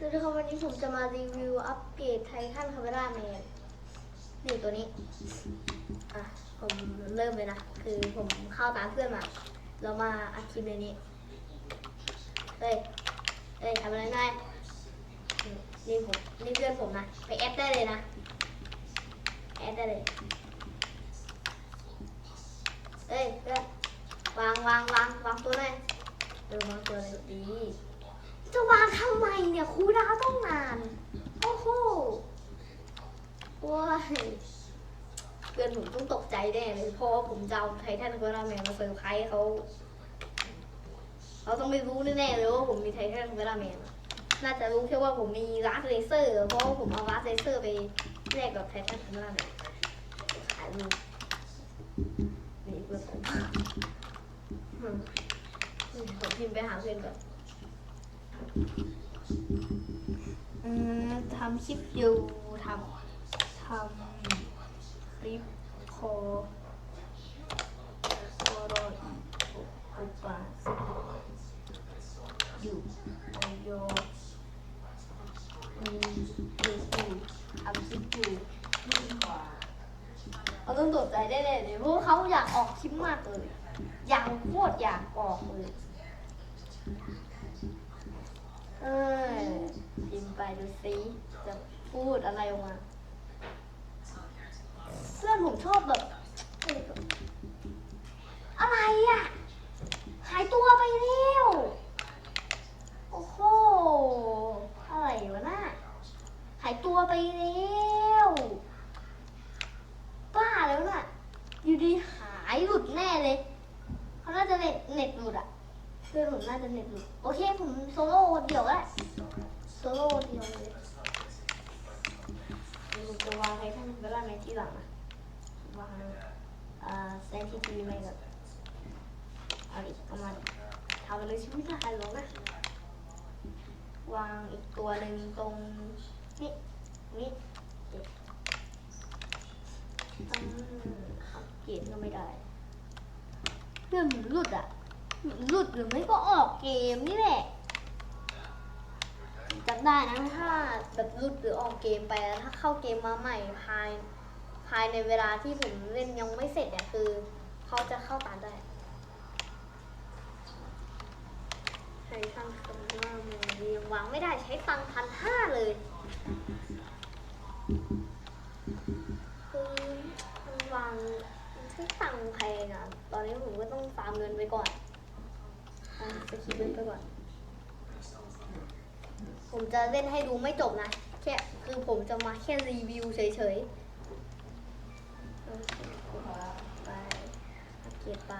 สวัสดีครับวันนี้ผมจะมารีวิวอัปเกรดไททันคาเมราแมนนี่ตัวนี้ อะ ผมเริ่มเลยนะ คือผมเข้าตามเพื่อนมา เรามาอัดคลิปในนี้ เฮ้ย เฮ้ยทำอะไรนายนี่ผมนี่เพื่อนผมนะ ไปแอดได้เลยนะ แอดได้เลย เฮ้ยเพื่อนวางวางวางวางตัวหน่อยเออวางตัวเลยดี จะวางทำไมเนี่ยครูดาวต้องนาน โอ้โหว้ายเพื่อนผมต้องตกใจแน่เลยเพราะว่าผมจะเอาไททันโกราแมนมาเซอร์ไพรส์เขาเขาต้องไม่รู้แน่ๆเลยว่าผมมีไททันโกราแมนน่าจะรู้แค่ว่าผมมีลาสเลเซอร์ เพราะว่าผมเอาลาสเลเซอร์ไปแลกกับไททันโกราแมนขายรูปนี่เพื่อนผมอืมผมพิมพ์ไปหาเพื่อนก่อน ทำคลิปอยู่ทำทำคลิปโคโคโรอีอุปาสอยู่โอโยมีมีอยู่ทำคลิปอยู่เขาต้องตกใจได้เลยเลยพราะว่าเขาอยากออกคลิปมากเลยอยากโคตรอยากออกเลย เออพิมพ์ไปดูซิจะพูดอะไรออกมาเพื่อนผมชอบแบบเอ้ยแบบ อะไรอะ หายตัวไปแล้วโอ้โหอะไรวะน่ะหายตัวไปแล้วบ้าแล้วน่ะ อยู่ดีหายหลุดแน่เลยเขาน่าจะเน็ตเน็ตหลุดอะเพื่อนผมน่าจะเน็ตหลุดโอเคผมโซโล่เดี่ยวก็ได้โซโล่เดี่ยวเลยเดี๋ยวผมจะวางไททันเวลาในที่หลังนะวางอ่าเซนทีทีไม่ก่อนเอาดิเอามาทำไปเลยชีวิตละหันลงนะวางอีกตัวหนึ่งตรงนี่นี่เด็กอืมอัปเกรดก็ไม่ได้เพื่อนผมหลุดอะหลุดหรือไม่ก็ออกเกมนี่แหละจำได้นะถ้าแบบหลุดหรือออกเกมไปแล้วถ้าเข้าเกมมาใหม่ภายภายในเวลาที่ผมเล่นยังไม่เสร็จเนี่ยคือ เขาจะเข้าตามได้ใช้ตังค์คำว่ามืังไม่ได้ใช้ตังค์พันห้าเลยคือมันวางใช้ตังค์แพงอะตอนนี้ผมก็ต้องฟาร์มเงินไปก่อนอะสกิปเล่นไปก่อน ผมจะเล่นให้ดูไม่จบนะ แค่คือผมจะมาแค่รีวิวเฉยๆโอเคไปเกรดไป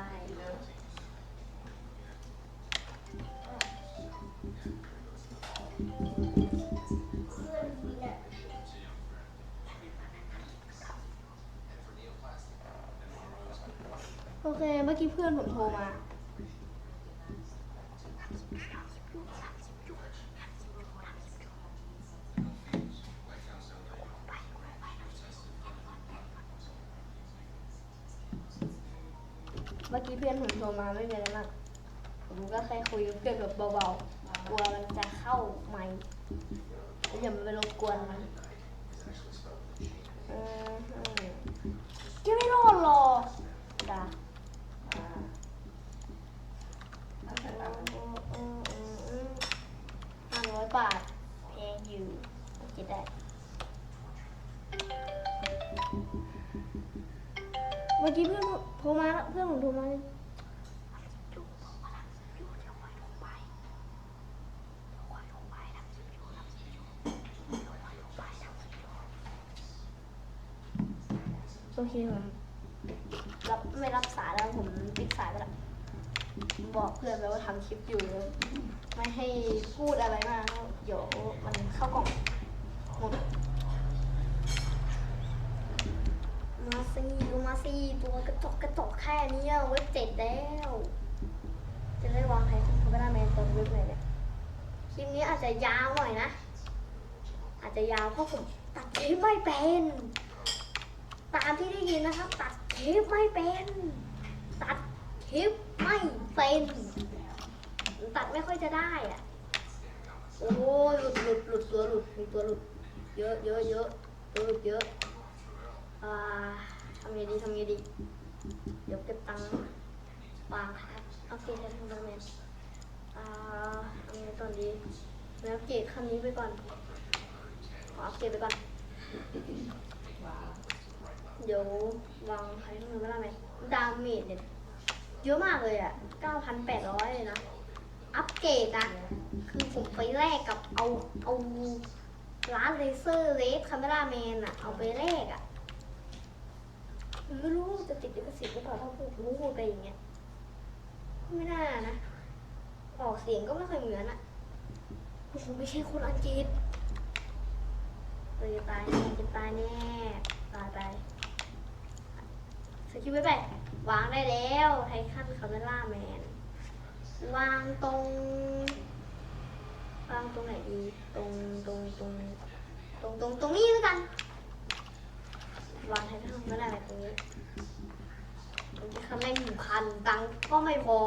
อเค เมื่อกี้เพื่อนผมโทรมา เมื่อกี้เพื่อนผมโทรมาไม่มีอะไรมากผมก็แค่คุยกับเพื่อนแบบเบาๆ กลัวมันจะเข้าไมค์แล้วอย่ามาไปรบกวนมัน บาทแพงอยู่คิดได้เมื่อกี้เพื่อนผมโทรมาแล้วเพื่อนผมโทรมาโอเคผมรับไม่รับสายแล้วผมปิดสายไปแล้วบอกเพื่อนไปว่าทำคลิปอยู่ ไม่ให้พูดอะไรมาก เดี๋ยวมันเข้ากล่องหมดมาซีมาซีตัวกระจกกระจกแค่เนี้ยเว็บเจ็ดแล้ว จะได้วางใครทุกคนก็ได้แมนตอนเว็บไหนเนี่ยคลิปนี้อาจจะยาวหน่อยนะ อาจจะยาวเพราะผมตัดคลิปไม่เป็น ตามที่ได้ยินนะครับ ตัดคลิปไม่เป็น ตัดคลิปไม่เป็น ตัดไม่ค่อยจะได้อะ โอ้ยหลุดหลุดหลุดตัวหลุดมีตัวหลุด เยอะเยอะเยอะตัวหลุดเยอะ อ่าทำไงดีทำไงดี เดี๋ยวเก็บตังค์วางครับโอเคใช้ทำแมนอ่าทำไงตอนดีแล้วเกรดคำนี้ไปก่อน ขออัปเกรดไปก่อน เดี๋ยววางใครทำไมไม่ได้ไหมดาเมจเนี่ยเยอะมากเลยอะ 9,800 เลยนะ อัปเกรดอะคือผมไปแลกกับเอาเอาร้านเลเซอร์เลสคาเมราแมนอะเอาไปแลกอะไม่รู้จะติดลิขสิทธิ์หรือเปล่าถ้าพูดรู้ไปอย่างเงี้ยไม่น่านะ ออกเสียงก็ไม่ค่อยเหมือนอะผมไม่ใช่คนอังกฤษเลยตายแน่จะตายแน่ตายไปสกิปไว้ไปวางได้แล้วไททันคาเมราแมน วางตรง วางตรงไหนดี ตรงตรงตรงตรงตรงตรงนี้แล้วกันวางให้ทั้งไม่ได้ตรงนี้ตรงที่ข้างใหนึ่งพันตังก็ไม่พอ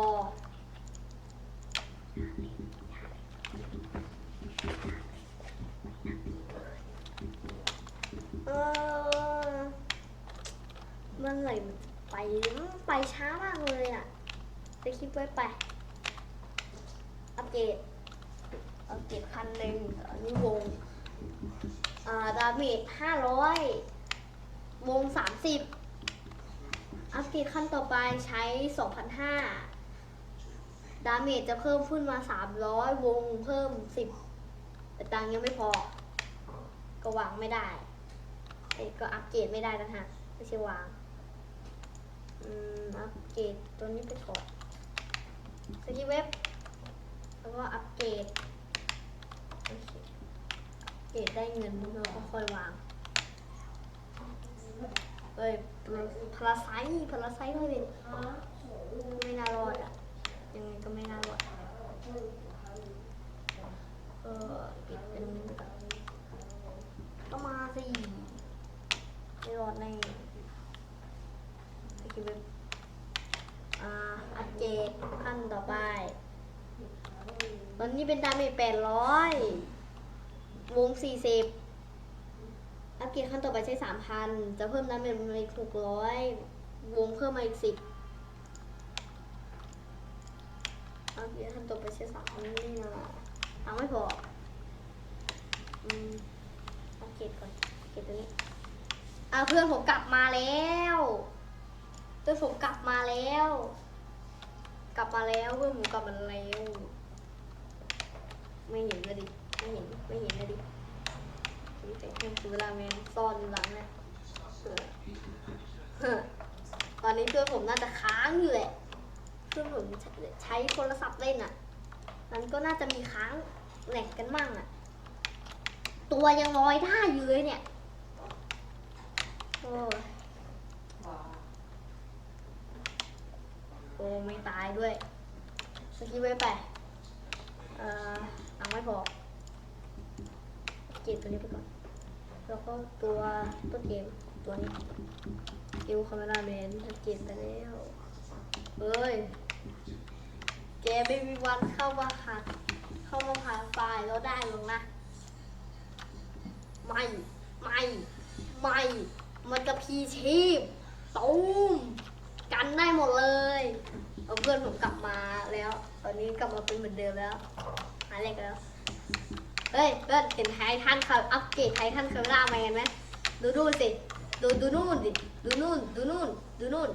เออมื่อไหร่ไป ไปช้ามากเลยอะไปคลิปไว้ไป เกรดอัปเกรดพันหนึ่งอันนี้วง อ่าดาเมจห้าร้อยวงสามสิบอัปเกรดขั้นต่อไปใช้สองพันห้าดาเมจจะเพิ่มขึ้นมาสามร้อยวงเพิ่มสิบแต่ตังยังไม่พอ ก็วางไม่ได้เอ้ก็อัปเกรดไม่ได้นะฮะไม่ใช่วางอืมอัปเกรดตัวนี้ไปก่อนสกิเว็บ แล้วก็อัปเกรดโอเคอัปเกรดได้เงินเราก็ค่อยวางเอ้ยพลาไซพลาไซต์ด้วยดิไม่น่ารอดอะ ยังไงก็ไม่น่ารอดเออปิดเป็นก็มาสิไม่รอดแน่สกิปเว็บอ่า อัปเกรดขั้นต่อไป ตอ นนี้เป็นดาเมจแปดร้อยวงสี่สิบอัปเกรดขั้นต่อไปใช้สามพันจะเพิ่มดาเมจมาอีกหกร้อยวงเพิ่มมาอีกสิบอัปเกรดขั้นต่อไปใช้สามพันนี่นะตังค์ไม่พออืมอัปเกรดก่อนอัปเกรดตัวนี้อะเพื่อนผมกลับมาแล้วเพื่อนผมกลับมาแล้ว กลับมาแล้วเพื่อนผมกลับมาแล้ว ไม่เห็นเลยดิ ไม่เห็น ไม่เห็นเลยดินี่แต่เครื่องคือราเมนซ่อนอยู่หลังเนี่ยเออเฮ้อตอนนี้เพื่อนผมน่าจะค้างอยู่แหละเพื่อนผมใช้ใช้โทรศัพท์เล่นอะ มันก็น่าจะมีค้างแหลกกันมั่งอะ ตัวยังลอยได้อยู่เลยเนี่ย โอ้ยโอ้ไม่ตายด้วยสกิปไว้ไป เอ่อ ตังไม่พอเก็บตัวนี้ไปก่อน แล้วก็ตัวต้นเกมตัวนี้กิวคาเมราแมนเก็บไปแล้วเฮ้ยแกไม่มีวันเข้ามาหักเข้ามาผ่านไฟล์แล้วได้หรอกนะ ไม่ ไม่ ไม่ มันกระพีชีพตูมกันได้หมดเลย เอาเพื่อนผมกลับมาแล้ว ตอนนี้กลับมาเป็นเหมือนเดิมแล้ว เล็กแล้วเฮ้ยเพื่อนเห็นไททันเขาอัปเกรดไททันคาเมราแมนไหมดูดูสิดูดูนู่นดิดูนู่นดูนู่นดูนู่น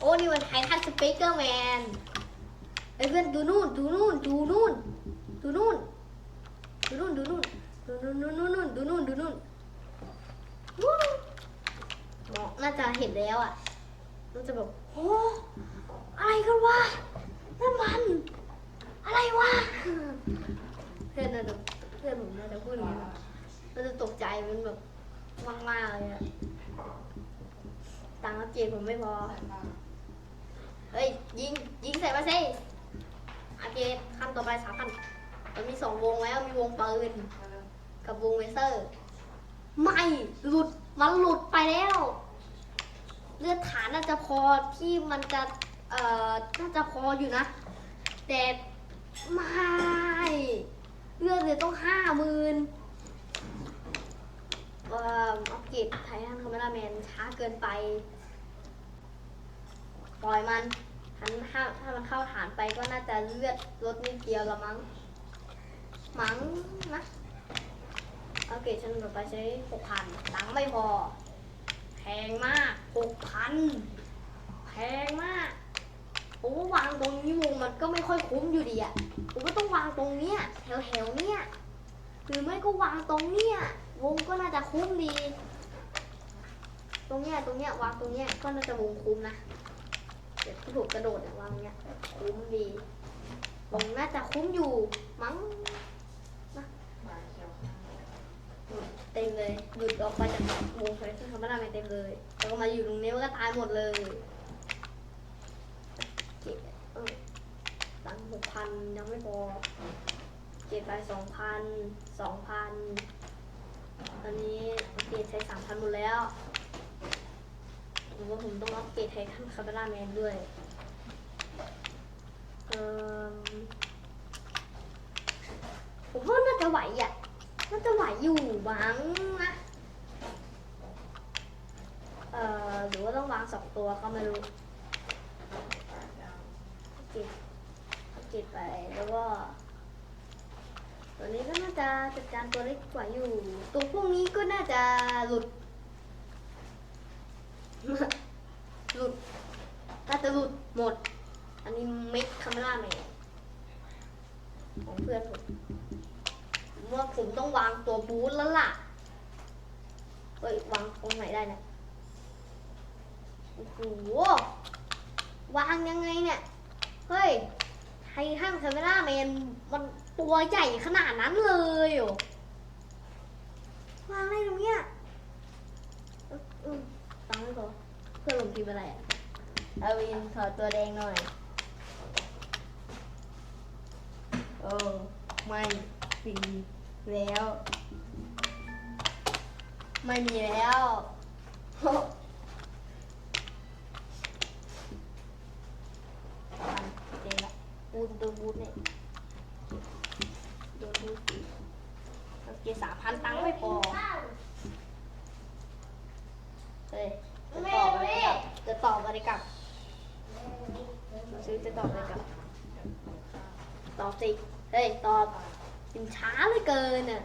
โอ้นี่มันไททันสเปเกอร์แมนเฮ้เพื่อนดูนู่นดูนู่นดูนู่นดูนู่นดูนู่นดูนู่นดูนู่นดูนู่นดูนู่นดูนู่นน่าจะเห็นแล้วอะน่าจะแบบโอ้อะไรกันวะนั่นมัน อะไรวะ เพื่อนน่าจะเพื่อนผมน่าจะพูดอย่างนี้นะน่าจะตกใจมันแบบมากๆเลยอะตังค์อัปเกรดผมไม่พอ เฮ้ยยิงยิงใส่มาสิอัปเกรดขั้นต่อไปสามพันมันมีสองวงแล้วมีวงปืนกับวงเลเซอร์ ไม่หลุดมันหลุดไปแล้ว เลือดฐานน่าจะพอที่มันจะเอ่อน่าจะพออยู่นะ แต่ไม่ เลือดเลยต้องห้าหมื่นตไททันคาเมราแมนช้าเกินไป ปล่อยมันทันถ้าถ้ามันเข้าฐานไปก็น่าจะเลือดลดนิดเดียวละมั้ง มั้งนะอัปเกรดชั้นต่อไปใช้หกพันตังค์ไม่พอ แพงมากหกพันแพงมาก ผมว่าวางตรงนี้วงมันก็ไม่ค่อยคุ้มอยู่ดีอะผมก็ต้องวางตรงเนี้ยแถวแถวๆเนี้ยหรือไม่ก็วางตรงเนี้ยวงก็น่าจะคุ้มดี ตรงเนี้ยตรงเนี้ยวางตรงเนี้ยก็น่าจะวงคุ้มนะเดี๋ยวที่ผมกระโดดเนี่ยวางเนี้ยคุ้มดีวงน่าจะคุ้มอยู่มั้งมาเต็มเลยหลุดออกไปจากวงไฟซึ่งเขาไม่ได้ไมเต็มเลยแล้วก็มาอยู่ตรงนี้มันก็ตายหมดเลยเก็บเออตัง หกพันยังไม่พอเก็บไปสองพันสองพันตอนนี้อัปเกรดใช้สามพันหมดแล้วหรือว่าผมต้องอัปเกรดไททันคาร์บาแมนด้วยเออผมว่าน่าจะไหวอะน่าจะไหวอยู่บ้งนะเอ่อหรือว่าต้องวางสองตัวก็ไม่รู้เก็บ เก็บไปแล้วก็ ตัวนี้ก็น่าจะจัดการตัวเล็กกว่าอยู่ ตัวพวกนี้ก็น่าจะหลุด หลุดน่าจะหลุดหมด อันนี้เม็กคาเมล่าแมนของเพื่อนผมว่าผมต้องวางตัวบูทแล้วล่ะเฮ้ยวางตรงไหนได้เนี่ยโอ้โหวางยังไงเนี่ย เฮ้ย ไททันคาเมล่าแมนมันตัวใหญ่ขนาดนั้นเลยเหรอวางได้ตรงเนี้ยเออเออตังไม่พอเพื่อนผมพิมอะไรอะอาวินถอดตัวแดงหน่อย โอ้ไม่มีแล้ว ไม่มีแล้ว ทันเจ บูนตัวบูทเนี่ยโดนบูทตีโอเคสามพันตังค์ไม่พอเฮ้ยจะตอบอะไรกับจะตอบอะไรกับซื้อจะตอบอะไรกับตอบสิเฮ้ยตอบพิมพ์ช้าเลยเกินอะ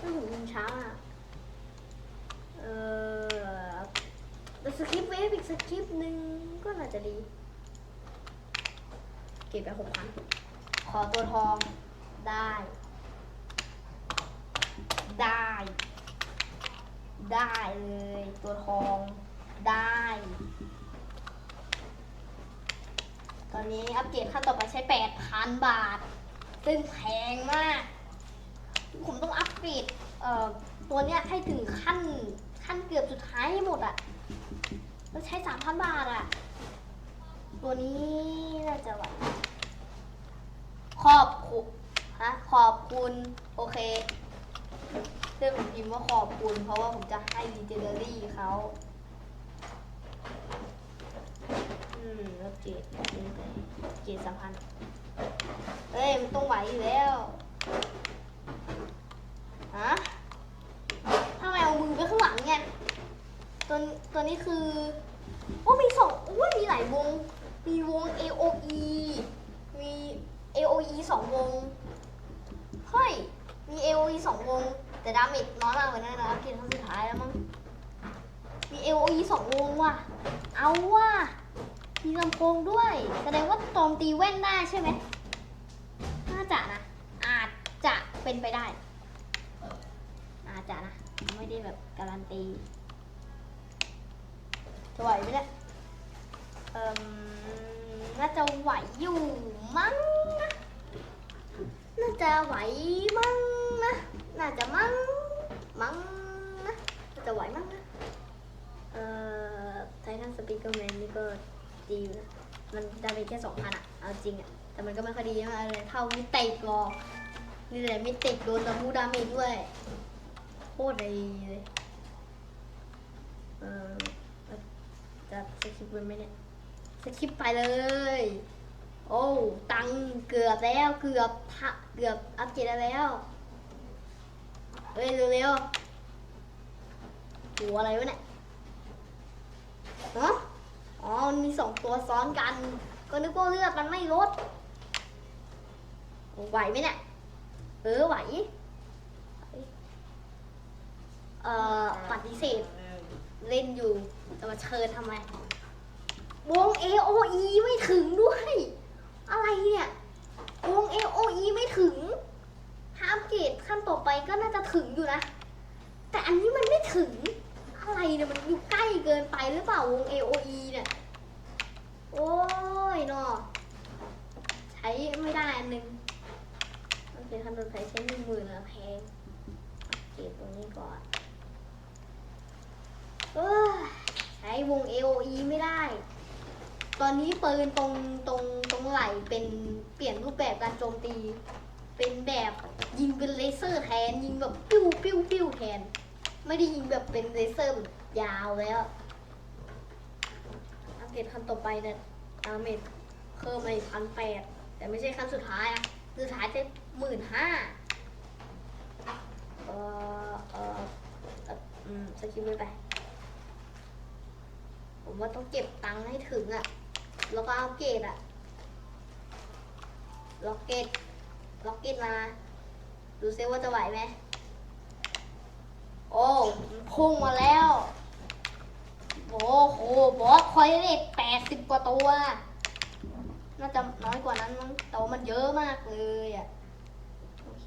ถ้าผมพิมพ์ช้าอะเออสคริปต์เวฟอีกสคริปต์หนึ่งก็น่าจะดี ก็บไปหกพันขอตัวทองได้ ได้ ได้เลยตัวทองได้ ตอนนี้อัปเกรดขั้นต่อไปใช้แปดพันบาท ซึ่งแพงมาก ผมต้องอัปเกรดเอ่อตัวเนี้ยให้ถึงขั้นขั้นเกือบสุดท้ายให้หมดอะแล้วใช้สามพันบาทอะตัวนี้น่าจะไหว ขอบคุณฮะขอบคุณ โอเคเพื่อนผมพิมพ์ว่าขอบคุณ เพราะว่าผมจะให้ดีเจเนอรี่เขาอืมแล้วเกรดเกรดสามพันเอ้ย มันต้องไหวอยู่แล้วฮะทำไมเอามือไปข้างหลังเนี่ยตัวตัวนี้คือโอ้มีสองโอ้ยมีหลายวง มีวง AOE มี AOE สองวง เฮ้ย มี AOE สองวง แต่ดาเมจน้อยมากเลยนะนะเกมครั้งสุดท้ายแล้วมั้ง มี AOE สองวงว่ะ เอาว่ะ มีลำโพงด้วย แสดงว่าโจมตีแว่นได้ใช่ไหม น่าจะนะ อาจจะเป็นไปได้ อาจจะนะ ไม่ได้แบบการันตีจะไหวไหมเนี่ยเอ่ม น่าจะไหวอยู่มั้งนะน่าจะไหวมั้งนะ น่าจะมั้งมั้งนะน่าจะไหวมั้งนะ เอ่อไททันสปีกเกอร์แมนนี่ก็ดีนะ มันดาเมจแค่สองพันอะเอาจริงอะแต่มันก็ไม่ค่อยดีมากเลยเท่ามิติกรอนี่แหละมิติกโดนตะมูดามจด้วย โคตรดีเลย เออจะสคริปต์ไว้ไหมเนี่ย สคริปไปเลย โอ้ ตังเกือบแล้ว เกือบทะเกือบอัปเกรดแล้ว เฮ้ยเร็วๆหัวอะไรวะเนี่ยเนาะอ๋อมันมีสองตัวซ้อนกัน ก็นึกว่าเลือดมันไม่ลด ไหวไหมเนี่ย เออไหว เอ่อปฏิเสธเล่นอยู่จะมาเชิญทำไม วง AOE ไม่ถึงด้วย อะไรเนี่ยวง AOE ไม่ถึงถ้าอัปเกรดขั้นต่อไปก็น่าจะถึงอยู่นะ แต่อันนี้มันไม่ถึง อะไรเนี่ยมันอยู่ใกล้เกินไปหรือเปล่าวง AOE เนี่ยโอ้ยเนาะใช้ไม่ได้อันหนึ่งโอเคขั้นต่อไปใช้หนึ่งหมื่นละแพงเกรดตรงนี้ก่อนเอ้ยใช้วง AOE ไม่ได้ ตอนนี้ปืนตรงตรงตรงไหลเป็นเปลี่ยนรูปแบบการโจมตี เป็นแบบยิงเป็นเลเซอร์แทนยิงแบบปิ้วปิ้วปิ้วแทน ไม่ได้ยิงแบบเป็นเลเซอร์แบบยาวแล้วอัปเกรดขั้นต่อไปเนี่ยดาเมจเพิ่มมาอีกพันแปดแต่ไม่ใช่ขั้นสุดท้ายอะสุดท้ายจะหมื่นห้าเออเออเอออืมสกิลไม่ไป ผมว่าต้องเก็บตังค์ให้ถึงอะ่ะ แล้วก็เอาเกตอะล็อกเก็ตล็อกเก็ตมา ดูซิว่าจะไหวไหม โอ้มันพุ่งมาแล้ว โอ้โห บอสคอยเด็กแปดสิบกว่าตัว น่าจะน้อยกว่านั้นมั้งแต่ว่ามันเยอะมากเลยอะ่ะ โอเค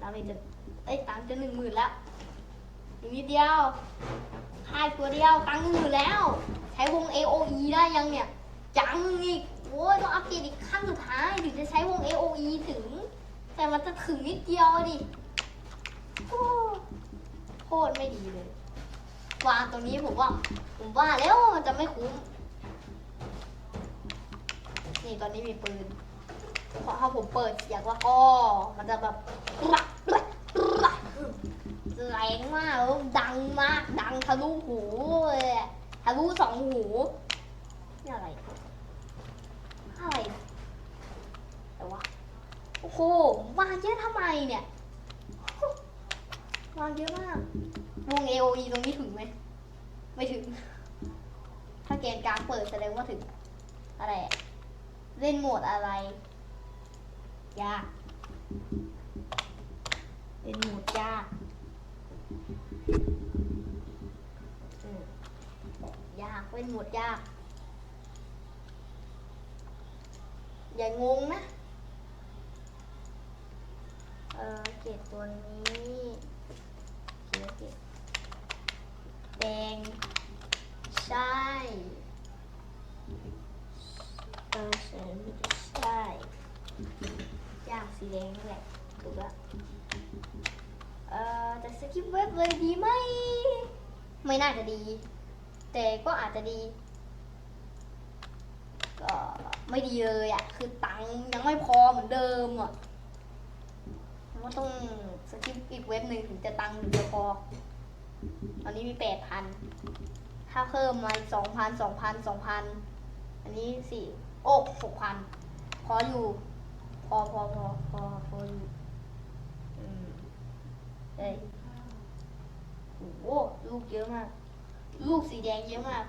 ดาเมจจะเอ้ยตังค์จะหนึ่งหมื่นแล้วอีกนิดเดียวค่ายตัวเดียวตังค์หนึ่งหมื่นแล้ว ใช้วง AOE ได้ยังเนี่ย จังอีกโอ้ยต้องอัปเกรดอีกขั้นสุดท้ายถึงจะใช้วง AOE ถึง แต่มันจะถึงนิดเดียวอะดิโอ้โคตรไม่ดีเลยวางตรงนี้ผมว่า ผมว่าแล้วมันจะไม่คุ้ม นี่ตอนนี้มีปืนพอถ้าผมเปิดเสียงแล้วก็มันจะแบบรักรักรักแรงมากดังมาก ดังทะลุหูเลยทะลุสองหูนี่อะไรแต่ว่า โอ้โหวางเยอะทำไมเนี่ยวางเยอะมาก วง AOE ตรงนี้ถึงไหม ไม่ถึง ถ้าแกนกลางเปิดแสดงว่าถึง อะไร เล่นโหมดอะไร ยาก เล่นโหมดยากยากเล่นโหมดยาก อย่างงงนะ เออเกรดตัวนี้เกรดเกรดแดงใช่เออใช่ใช่ยากสีแดงนี่แหละถูกละเออแต่สกิปเว็บเลยดีไหม ไม่น่าจะดี แต่ก็อาจจะดีก็ไม่ดีเลยอะ คือตังค์ยังไม่พอเหมือนเดิมอะ ว่าต้องสกิปอีกเว็บหนึ่งถึงจะตังค์ถึงจะพอ ตอนนี้มีแปดพัน ถ้าเพิ่มมาสองพันสองพันสองพัน อันนี้สี่โอ้หกพัน พออยู่ พอพอพอพอพออยู่อืมเอ้ยโอ้โหลูกเยอะมาก ลูกสีแดงเยอะมาก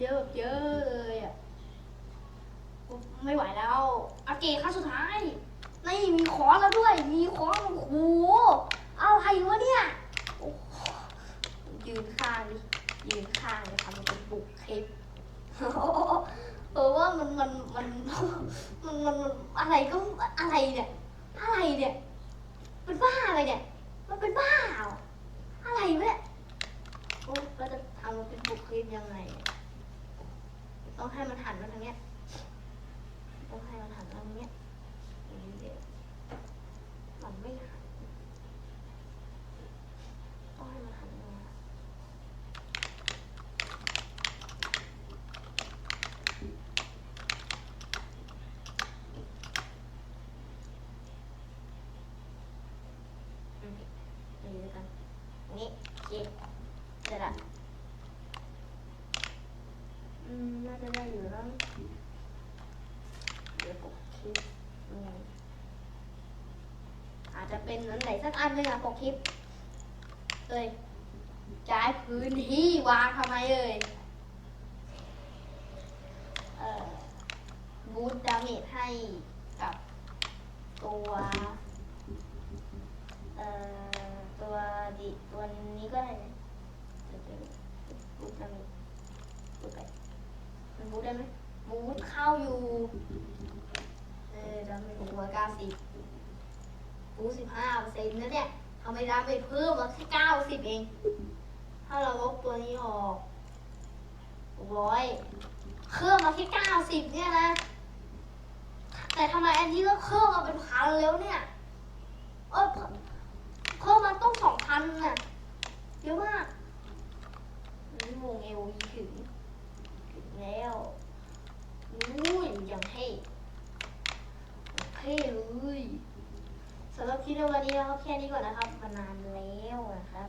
เยอะแบบเยอะเลยอะ ไม่ไหวแล้วอาเกะขั้นสุดท้าย นี่มีคอแล้วด้วย มีคอโอ้โหอะไรวะเนี่ยโอ้ยืนข้างดิยืนข้างเลยทำมันเป็นบุกคลิปเออว่ามันมันมันมันมันอะไรก็อะไรเนี่ยอะไรเนี่ยเป็นบ้าอะไรเนี่ย มันเป็นบ้าอะไรเนี่ยโอ้เราจะทำมันเป็นบุกคลิปยังไง ต้องให้มันหันมาทางเนี้ยต้องให้มันหันมาทางเนี้ยอย่างนี้เดี๋ยวมันไม่หันต้องให้มันหันมา อืมนี่ด้วยกันนี่เจ็ดเสร็จละอืมน่าจะได้อยู่แล้วเดี๋ยวปกคลิปอืมอาจจะเป็นอันไหนสักอันหนึ่งอะปกคลิปเอ้ยย้ายพื้นที่วางทำไมเอ่ยเอ่อบูทดาเมจให้กับตัว เอ่อ ดิตัวนี้ก็ได้นะเดี๋ยวจะบูทดาเมบูทไปมันบูทได้ไหมบูทเข้าอยู่ เออดาเมจหกร้อยเก้าสิบบูสิบห้าเปอร์เซ็นต์นะเนี่ยทำไมดาเมจเพิ่มมาแค่เก้าสิบเอง ถ้าเราลบตัวนี้ออกหกร้อยเครื่องมาแค่เก้าสิบเนี่ยนะ แต่ทำไมอันนี้ก็เครื่องมาเป็นพันแล้วเนี่ย เออ เพิ่มมันต้องสองพันน่ะเยอะมากนี่วงเอวถึง ถึงแล้วอุ้ยอย่างเท่เท่เลยสำหรับคลิปในวันนี้นะครับแค่นี้ก่อนนะครับมานานแล้วนะครับ